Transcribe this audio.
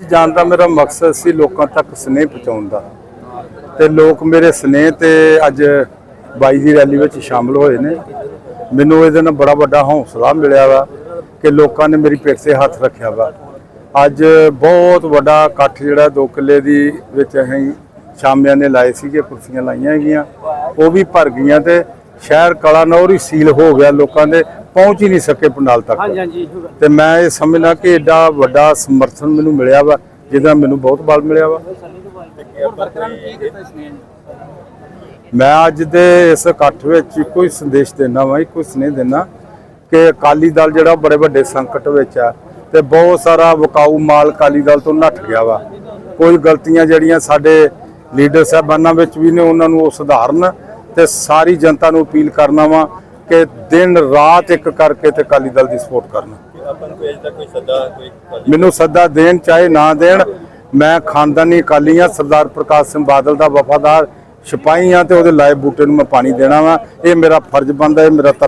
ਜਾਣ ਦਾ ਮੇਰਾ ਮਕਸਦ ਸੀ ਲੋਕਾਂ ਤੱਕ ਸਨੇਹ ਪਹੁੰਚਾਉਣ ਦਾ। ਤੇ ਲੋਕ ਮੇਰੇ ਸਨੇਹ ਤੇ ਅੱਜ ਬਾਈ ਦੀ ਰੈਲੀ ਵਿੱਚ ਸ਼ਾਮਲ ਹੋਏ ਨੇ। ਮੈਨੂੰ ਇਹਦੇ ਨਾਲ ਬੜਾ ਵੱਡਾ ਹੌਸਲਾ ਮਿਲਿਆ ਵਾ ਕਿ ਲੋਕਾਂ ਨੇ ਮੇਰੀ ਪਿੱਠ ਤੇ ਹੱਥ ਰੱਖਿਆ ਵਾ। ਅੱਜ ਬਹੁਤ ਵੱਡਾ ਇਕੱਠ ਜਿਹੜਾ ਦੋ ਕਿੱਲੇ ਦੀ ਵਿੱਚ ਅਸੀਂ ਸ਼ਾਮਿਆਂ ਨੇ ਲਾਏ ਸੀਗੇ, ਕੁਰਸੀਆਂ ਲਾਈਆਂ ਹੈਗੀਆਂ। ਉਹ ਵੀ ਭਰ ਗਈਆਂ ਤੇ ਸ਼ਹਿਰ ਕਲਾ ਹੀ ਸੀਲ ਹੋ ਗਿਆ ਲੋਕਾਂ ਦੇ। ਪਹੁੰਚ ਹੀ ਨਹੀਂ ਸਕੇ ਪੰਡਾਲ ਤੱਕ। ਹਾਂਜੀ ਹਾਂਜੀ ਤੇ ਮੈਂ ਇਹ ਸਮਝਣਾ ਕਿ ਏਡਾ ਵੱਡਾ ਸਮਰਥਨ ਮੈਨੂੰ ਮਿਲਿਆ ਵਾ ਜਿਹਦਾ ਮੈਨੂੰ ਬਹੁਤ ਬਲ ਮਿਲਿਆ ਵਾ। ਮੈਂ ਅੱਜ ਦੇ ਇਸ ਇਕੱਠ ਵਿੱਚ ਹੀ ਸੰਦੇਸ਼ ਦੇਣਾ ਵਾ ਹੀ ਸੁਨੇਹ ਦੇਣਾ ਕਿ ਅਕਾਲੀ ਦਲ ਜਿਹੜਾ ਬੜੇ ਵੱਡੇ ਸੰਕਟ ਵਿੱਚ ਆ ਤੇ ਬਹੁਤ ਸਾਰਾ ਵਿਕਾਊ ਮਾਲ ਅਕਾਲੀ ਦਲ ਤੋਂ ਨੱਠ ਗਿਆ ਵਾ। ਕੋਈ ਗਲਤੀਆਂ ਜਿਹੜੀਆਂ ਸਾਡੇ ਲੀਡਰ ਸਾਹਿਬਾਨਾਂ ਵਿੱਚ ਵੀ ਨੇ ਉਹਨਾਂ ਨੂੰ ਉਹ ਸੁਧਾਰਨ ਤੇ ਸਾਰੀ ਜਨਤਾ ਨੂੰ ਅਪੀਲ ਕਰਨਾ ਵਾ ਕਿ ਦਿਨ ਰਾਤ ਇੱਕ ਕਰਕੇ ਤੇ ਅਕਾਲੀ ਦਲ ਦੀ ਸਪੋਰਟ ਕਰਨ। ਆਪਾਂ ਨੂੰ ਕੋਈ ਅਜੇ ਤੱਕ ਕੋਈ ਸੱਦਾ ਕੋਈ ਮੈਨੂੰ ਸੱਦਾ ਦੇਣ ਚਾਹੇ ਨਾ ਦੇਣ ਮੈਂ ਖਾਨਦਾਨੀ ਅਕਾਲੀ ਹਾਂ ਸਰਦਾਰ ਪ੍ਰਕਾਸ਼ ਸਿੰਘ ਬਾਦਲ ਦਾ ਵਫਾਦਾਰ ਸਿਪਾਹੀ ਹਾਂ ਤੇ ਉਹਦੇ ਲਾਏ ਬੂਟੇ ਨੂੰ ਮੈਂ ਪਾਣੀ ਦੇਣਾ ਵਾ। ਇਹ ਮੇਰਾ ਫਰਜ਼ ਬਣਦਾ ਇਹ ਮੇਰਾ ਧਰਮ